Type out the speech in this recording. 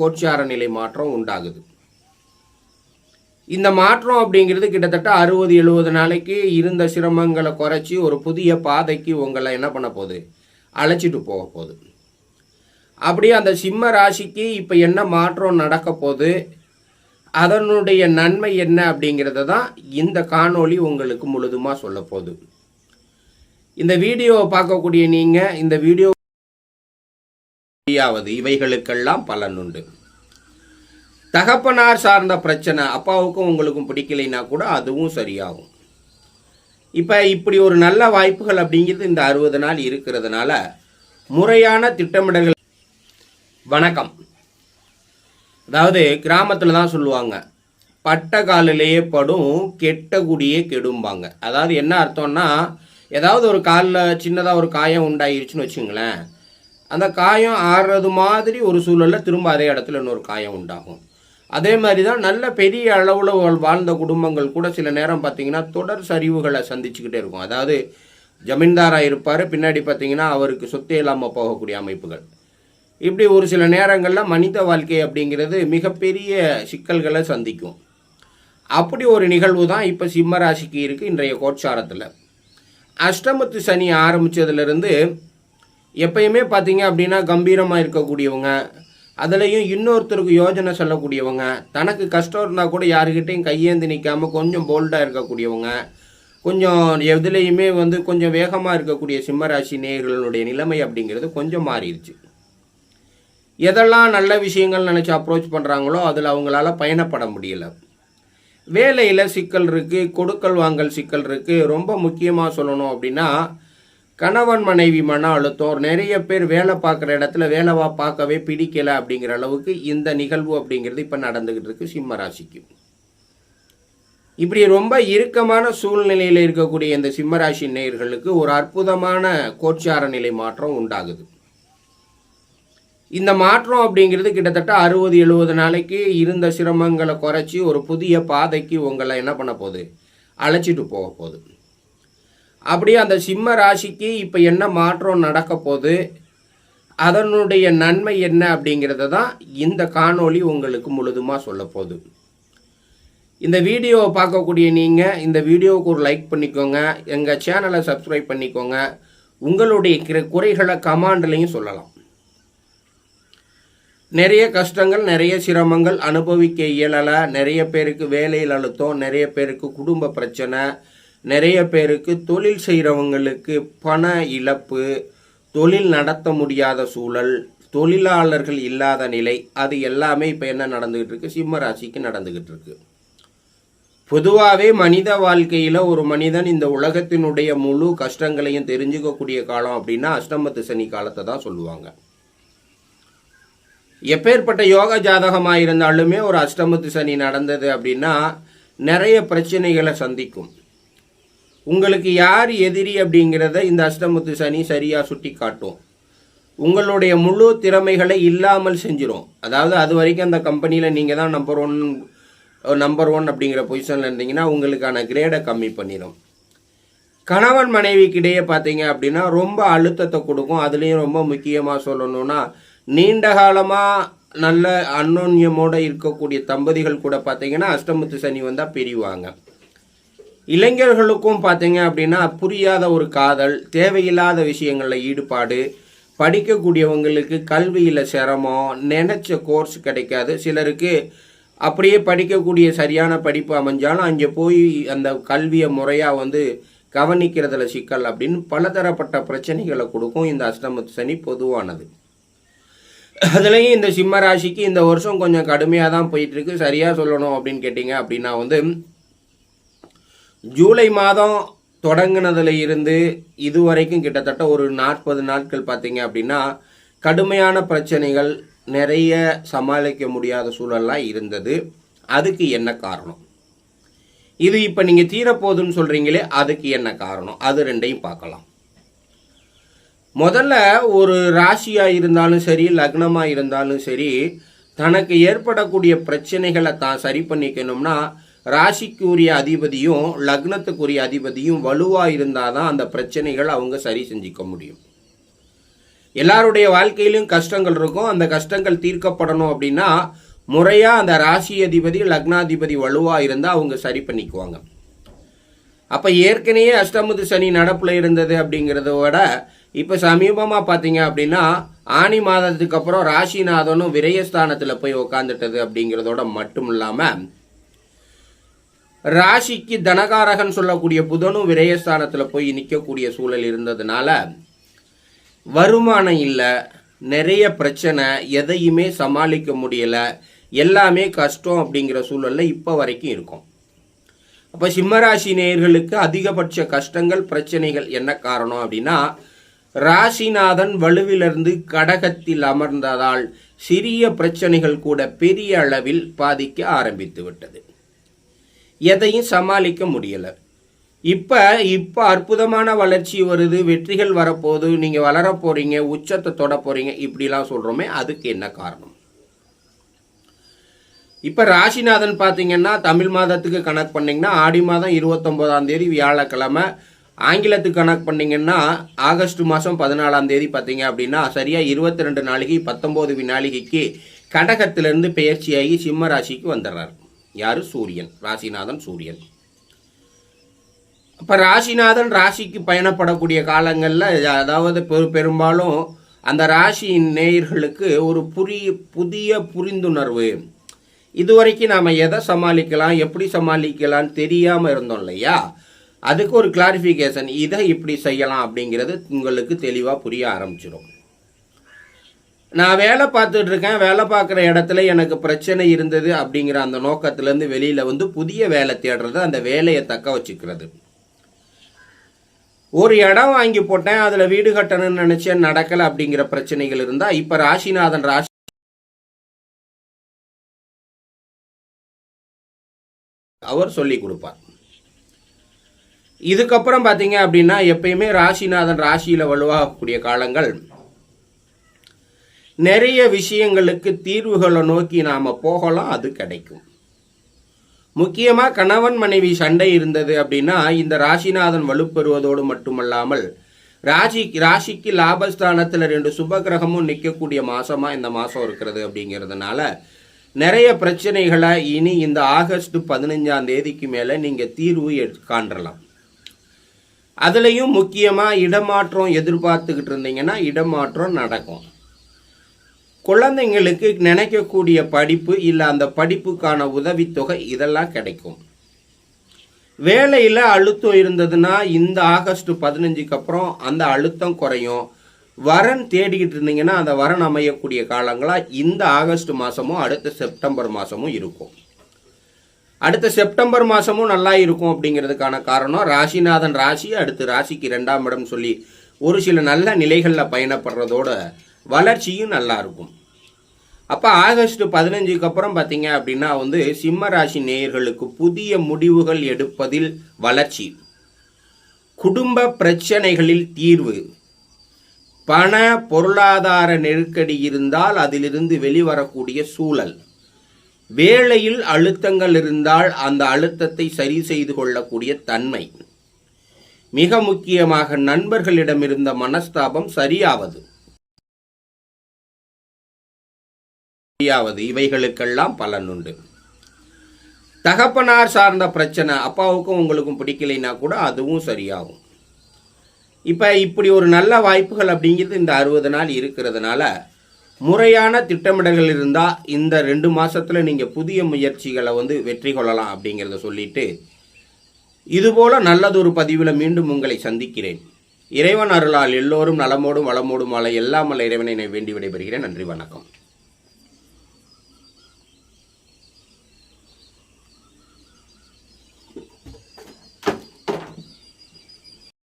கோட்சார நிலை மாற்றம் உண்டாகுது. இந்த மாற்றம் அப்படிங்கிறது கிட்டத்தட்ட அறுபது எழுபது நாளைக்கு இருந்த சிரமங்களை குறைச்சி ஒரு புதிய பாதைக்கு உங்களை என்ன பண்ண போகுது? அழைச்சிட்டு போக போகுது. அப்படியே அந்த சிம்ம ராசிக்கு இப்போ என்ன மாற்றம் நடக்க போகுது? அதனுடைய நன்மை என்ன அப்படிங்கிறத தான் இந்த காணொளி உங்களுக்கு முழுதுமாக சொல்ல போகுது. இந்த வீடியோவை பார்க்கக்கூடிய நீங்கள் இந்த வீடியோ ஆவது இவைகளுக்கெல்லாம் பலன் உண்டு. தகப்பனார் சார்ந்த பிரச்சனை அப்பாவுக்கும் உங்களுக்கும் பிடிக்கலைன்னா கூட அதுவும் சரியாகும். இப்போ இப்படி ஒரு நல்ல வாய்ப்புகள் அப்படிங்கிறது இந்த அறுபது நாள் இருக்கிறதுனால முறையான திட்டமிடல்கள். வணக்கம். அதாவது கிராமத்தில் தான் சொல்லுவாங்க பட்ட காலிலேயே படும் கெட்ட குடியே கெடும்பாங்க. அதாவது என்ன அர்த்தம்னா ஏதாவது ஒரு காலில் சின்னதாக ஒரு காயம் உண்டாயிருச்சுன்னு வச்சுங்களேன் அந்த காயம் ஆறுறது மாதிரி ஒரு சூழலில் திரும்ப அதே இடத்துல இன்னொரு காயம் உண்டாகும். அதே மாதிரி தான் நல்ல பெரிய அளவில் வாழ்ந்த குடும்பங்கள் கூட சில நேரம் பார்த்தீங்கன்னா தொடர் சரிவுகளை சந்திச்சுக்கிட்டே இருக்கும். அதாவது ஜமீன்தாராக இருப்பார் பின்னாடி பார்த்தீங்கன்னா அவருக்கு சொத்தே இல்லாமல் போகக்கூடிய அமைப்புகள். இப்படி ஒரு சில நேரங்களில் மனித வாழ்க்கை அப்படிங்கிறது மிகப்பெரிய சிக்கல்களை சந்திக்கும். அப்படி ஒரு நிகழ்வு தான் இப்போ சிம்ம ராசிக்கு இருக்குது இன்றைய கோட்சாரத்தில் அஷ்டமத்து சனி ஆரம்பித்ததுலேருந்து எப்பயுமே பார்த்தீங்க அப்படின்னா கம்பீரமாக இருக்கக்கூடியவங்க அதுலேயும் இன்னொருத்தருக்கு யோஜனை சொல்லக்கூடியவங்க தனக்கு கஷ்டம் இருந்தால் கூட யாருக்கிட்டையும் கையேந்தி நிற்காமல் கொஞ்சம் போல்டாக இருக்கக்கூடியவங்க கொஞ்சம் எதுலேயுமே வந்து கொஞ்சம் வேகமாக இருக்கக்கூடிய சிம்மராசி நேயர்களுடைய நிலைமை அப்படிங்கிறது கொஞ்சம் மாறிடுச்சு. எதெல்லாம் நல்ல விஷயங்கள் நினச்சி அப்ரோச் பண்ணுறாங்களோ அதில் அவங்களால பயணப்பட முடியல. வேலையில் சிக்கல் இருக்குது கொடுக்கல் வாங்கல் சிக்கல் இருக்குது ரொம்ப முக்கியமாக சொல்லணும் அப்படின்னா கணவன் மனைவி மன அழுத்தம் நிறைய பேர் வேலை பார்க்குற இடத்துல வேலைவா பார்க்கவே பிடிக்கலை அப்படிங்கிற அளவுக்கு இந்த நிகழ்வு அப்படிங்கிறது இப்போ நடந்துக்கிட்டு இருக்கு சிம்ம ராசிக்கு. இப்படி ரொம்ப இறுக்கமான சூழ்நிலையில் இருக்கக்கூடிய இந்த சிம்மராசி நேயர்களுக்கு ஒரு அற்புதமான கோட்சார நிலை மாற்றம் உண்டாகுது. இந்த மாற்றம் அப்படிங்கிறது கிட்டத்தட்ட அறுபது எழுபது நாளைக்கு இருந்த சிரமங்களை குறைச்சி ஒரு புதிய பாதைக்கு உங்களை என்ன பண்ண போகுது? அழைச்சிட்டு போக போகுது. அப்படியே அந்த சிம்ம ராசிக்கு இப்போ என்ன மாற்றம் நடக்க போகுது? அதனுடைய நன்மை என்ன அப்படிங்கிறத தான் இந்த காணொளி உங்களுக்கு முழுதுமாக சொல்ல போகுது. இந்த வீடியோவை பார்க்கக்கூடிய நீங்கள் இந்த வீடியோவுக்கு ஒரு லைக் பண்ணிக்கோங்க. எங்கள் சேனலை சப்ஸ்கிரைப் பண்ணிக்கோங்க. உங்களுடைய கிர- குறைகளை கமாண்ட்லையும் சொல்லலாம். நிறைய கஷ்டங்கள் நிறைய சிரமங்கள் அனுபவிக்க இயலலை. நிறைய பேருக்கு வேலையில் அழுத்தம் நிறைய பேருக்கு குடும்ப பிரச்சனை நிறைய பேருக்கு தொழில் செய்கிறவங்களுக்கு பண இழப்பு தொழில் நடத்த முடியாத சூழல் தொழிலாளர்கள் இல்லாத நிலை அது எல்லாமே இப்போ என்ன நடந்துகிட்டு இருக்கு? சிம்ம ராசிக்கு நடந்துகிட்டு இருக்கு. பொதுவாகவே மனித வாழ்க்கையில் ஒரு மனிதன் இந்த உலகத்தினுடைய முழு கஷ்டங்களையும் தெரிஞ்சுக்கக்கூடிய காலம் அப்படின்னா அஷ்டமத்து சனி காலத்தை தான் சொல்லுவாங்க. எப்பேற்பட்ட யோக ஜாதகமாக இருந்தாலுமே ஒரு அஷ்டமத்து சனி நடந்தது அப்படின்னா நிறைய பிரச்சனைகளை சந்திக்கும். உங்களுக்கு யார் எதிரி அப்படிங்கிறத இந்த அஷ்டமத்து சனி சரியாக சுட்டி காட்டும். உங்களுடைய முழு திறமைகளை இல்லாமல் செஞ்சிடும் அதாவது அது வரைக்கும் அந்த கம்பெனியில் நீங்கள் தான் நம்பர் ஒன் நம்பர் ஒன் அப்படிங்கிற பொசிஷனில் இருந்தீங்கன்னா உங்களுக்கான கிரேடை கம்மி பண்ணிடும் கணவன் மனைவிக்கிடையே பார்த்தீங்க அப்படின்னா ரொம்ப அழுத்தத்தை கொடுக்கும். அதுலேயும் ரொம்ப முக்கியமாக சொல்லணும்னா நீண்ட காலமாக நல்ல அன்னோன்யமோடு இருக்கக்கூடிய தம்பதிகள் கூட பார்த்தீங்கன்னா அஷ்டமத்து சனி வந்தால் பிரிவாங்க. இளைஞர்களுக்கும் பார்த்தீங்க அப்படின்னா புரியாத ஒரு காதல் தேவையில்லாத விஷயங்களில் ஈடுபாடு படிக்கக்கூடியவங்களுக்கு கல்வியில் சிரமம் நினச்ச கோர்ஸ் கிடைக்காது. சிலருக்கு அப்படியே படிக்கக்கூடிய சரியான படிப்பு அமைஞ்சாலும் அங்கே போய் அந்த கல்வியை முறையாக வந்து கவனிக்கிறதுல சிக்கல் அப்படின்னு பலதரப்பட்ட பிரச்சனைகளை கொடுக்கும் இந்த அஷ்டமத்து சனி பொதுவானது. அதுலேயும் இந்த சிம்ம ராசிக்கு இந்த வருஷம் கொஞ்சம் கடுமையாக தான் போயிட்டுருக்கு சரியாக சொல்லணும் அப்படின்னு கேட்டிங்க அப்படின்னா வந்து ஜூலை மாதம் தொடங்கினதுல இருந்து இதுவரைக்கும் கிட்டத்தட்ட ஒரு நாற்பது நாட்கள் பார்த்தீங்க அப்படின்னா கடுமையான பிரச்சனைகள் நிறைய சமாளிக்க முடியாத சூழல்லாம் இருந்தது. அதுக்கு என்ன காரணம்? இது இப்போ நீங்கள் தீரப்போகுதுன்னு சொல்கிறீங்களே அதுக்கு என்ன காரணம்? அது ரெண்டையும் பார்க்கலாம். முதல்ல ஒரு ராசியாக இருந்தாலும் சரி லக்னமாக இருந்தாலும் சரி தனக்கு ஏற்படக்கூடிய பிரச்சனைகளை தான் சரி பண்ணிக்கணும்னா ராசிக்குரிய அதிபதியும் லக்னத்துக்குரிய அதிபதியும் வலுவாக இருந்தால் தான் அந்த பிரச்சனைகள் அவங்க சரி செஞ்சுக்க முடியும். எல்லாருடைய வாழ்க்கையிலும் கஷ்டங்கள் இருக்கும். அந்த கஷ்டங்கள் தீர்க்கப்படணும் அப்படின்னா முறையாக அந்த ராசி அதிபதி லக்னாதிபதி வலுவாக இருந்தால் அவங்க சரி பண்ணிக்குவாங்க. அப்போ ஏற்கனவே அஷ்டமுது சனி நடப்பில் இருந்தது அப்படிங்கிறத விட இப்போ சமீபமாக பார்த்தீங்க அப்படின்னா ஆனி மாதத்துக்கு அப்புறம் ராசிநாதனும் விரயஸ்தானத்தில் போய் உக்காந்துட்டது அப்படிங்கிறதோட மட்டும் இல்லாமல் ராசிக்கு தனகாரகன் சொல்லக்கூடிய புதனும் விரயஸ்தானத்தில் போய் நிற்கக்கூடிய சூழல் இருந்ததுனால வருமானம் இல்லை நிறைய பிரச்சனை எதையுமே சமாளிக்க முடியலை எல்லாமே கஷ்டம் அப்படிங்கிற சூழலில் இப்போ வரைக்கும் இருக்கும். அப்போ சிம்மராசி நேயர்களுக்கு அதிகபட்ச கஷ்டங்கள் பிரச்சனைகள் என்ன காரணம் அப்படின்னா ராசிநாதன் வலுவிலிருந்து கடகத்தில் அமர்ந்ததால் சிறிய பிரச்சனைகள் கூட பெரிய அளவில் பாதிக்க ஆரம்பித்து விட்டது. எதையும் சமாளிக்க முடியலை. இப்போ இப்போ அற்புதமான வளர்ச்சி வருது வெற்றிகள் வரப்போகுது நீங்கள் வளர போகிறீங்க உச்சத்தை தொட போகிறீங்க இப்படிலாம் சொல்கிறோமே அதுக்கு என்ன காரணம்? இப்போ ராசிநாதன் பார்த்தீங்கன்னா தமிழ் மாதத்துக்கு கணக்கு பண்ணிங்கன்னா ஆடி மாதம் இருபத்தொம்போதாம் தேதி வியாழக்கிழமை ஆங்கிலத்துக்கு கணக்கு பண்ணீங்கன்னா ஆகஸ்ட் மாதம் பதினாலாம் தேதி பார்த்தீங்க அப்படின்னா சரியாக இருபத்தி ரெண்டு நாளிகை பத்தொம்போது வினாளிகைக்கு கடகத்திலிருந்து பெயர்ச்சியாகி சிம்ம ராசிக்கு வந்துடுறார். யாரு? சூரியன். ராசிநாதன் சூரியன். இப்போ ராசிநாதன் ராசிக்கு பயணப்படக்கூடிய காலங்களில் அதாவது பெரு பெரும்பாலும் அந்த ராசியின் நேயர்களுக்கு ஒரு புரிய புதிய புரிந்துணர்வு. இதுவரைக்கும் நாம் எதை சமாளிக்கலாம் எப்படி சமாளிக்கலாம்னு தெரியாமல் இருந்தோம் இல்லையா? அதுக்கு ஒரு கிளாரிஃபிகேஷன் இதை இப்படி செய்யலாம் அப்படிங்கிறது உங்களுக்கு தெளிவாக புரிய ஆரம்பிச்சிடும் நான் வேலை பார்த்துட்டு இருக்கேன் வேலை பார்க்குற இடத்துல எனக்கு பிரச்சனை இருந்தது அப்படிங்கிற அந்த நோக்கத்திலேருந்து வெளியில் வந்து புதிய வேலை தேடுறது அந்த வேலையை தக்க வச்சுக்கிறது. ஒரு இடம் வாங்கி போட்டேன் அதில் வீடு கட்டணும்னு நினச்சேன் நடக்கலை அப்படிங்கிற பிரச்சனைகள் இருந்தால் இப்போ ராசிநாதன் ராசி அவர் சொல்லி கொடுப்பார். இதுக்கப்புறம் பார்த்தீங்க அப்படின்னா எப்பயுமே ராசிநாதன் ராசியில் வலுவாகக்கூடிய காலங்கள் நிறைய விஷயங்களுக்கு தீர்வுகளை நோக்கி நாம் போகலாம் அது கிடைக்கும். முக்கியமாக கணவன் மனைவி சண்டை இருந்தது அப்படின்னா இந்த ராசிநாதன் வலுப்பெறுவதோடு மட்டுமல்லாமல் ராசி ராசிக்கு லாபஸ்தானத்தில் ரெண்டு சுப கிரகமும் நிற்கக்கூடிய மாசமா இந்த மாதம் இருக்கிறது அப்படிங்கிறதுனால நிறைய பிரச்சனைகளை இனி இந்த ஆகஸ்ட் பதினஞ்சாம் தேதிக்கு மேலே நீங்கள் தீர்வு எடு- காண்றலாம். அதுலேயும் முக்கியமாக இடமாற்றம் எதிர்பார்த்துக்கிட்டு இருந்தீங்கன்னா இடமாற்றம் நடக்கும். குழந்தைங்களுக்கு நினைக்கக்கூடிய படிப்பு இல்லை அந்த படிப்புக்கான உதவித்தொகை இதெல்லாம் கிடைக்கும். வேலையில் அழுத்தம் இருந்ததுன்னா இந்த ஆகஸ்ட் பதினஞ்சுக்கு அப்புறம் அந்த அழுத்தம் குறையும். வரன் தேடிக்கிட்டு இருந்தீங்கன்னா அந்த வரன் அமையக்கூடிய காலங்களாக இந்த ஆகஸ்ட் மாதமும் அடுத்த செப்டம்பர் மாதமும் இருக்கும். அடுத்த செப்டம்பர் மாதமும் நல்லா இருக்கும் அப்படிங்கிறதுக்கான காரணம் ராசிநாதன் ராசி அடுத்து ராசிக்கு ரெண்டாம் இடம் சொல்லி ஒரு சில நல்ல நிலைகளில் பயணப்படுறதோட வளர்ச்சியும் நல்லா இருக்கும். அப்போ ஆகஸ்ட் பதினஞ்சுக்கு அப்புறம் பார்த்தீங்க அப்படின்னா வந்து சிம்ம ராசி நேயர்களுக்கு புதிய முடிவுகள் எடுப்பதில் வளர்ச்சி. குடும்ப பிரச்சனைகளில் தீர்வு. பண பொருளாதார நெருக்கடி இருந்தால் அதிலிருந்து வெளிவரக்கூடிய சூழல். வேலையில் அழுத்தங்கள் இருந்தால் அந்த அழுத்தத்தை சரி செய்து கொள்ளக்கூடிய தன்மை. மிக முக்கியமாக நண்பர்களிடம் இருந்த மனஸ்தாபம் சரியாவது. முடியாவது இவைகளுக்கெல்லாம் பலனுண்டு தகப்பனார் சார்ந்த பிரச்சனை அப்பாவுக்கும் உங்களுக்கும் பிடிக்கலைன்னா கூட அதுவும் சரியாகும். இப்போ இப்படி ஒரு நல்ல வாய்ப்புகள் அப்படிங்கிறது இந்த அறுபது நாள் இருக்கிறதுனால முறையான திட்டமிடல்கள் இருந்தால் இந்த ரெண்டு மாசத்துல நீங்கள் புதிய முயற்சிகளை வந்து வெற்றி கொள்ளலாம் அப்படிங்கிறத சொல்லிட்டு இதுபோல் நல்லதொரு பதிவில் மீண்டும் உங்களை சந்திக்கிறேன். இறைவன் அருளால் எல்லோரும் நலமோடும் வளமோடும் வாழ எல்லாம் மலை இறைவனை வேண்டி விடைபெறுகிறேன். நன்றி வணக்கம்.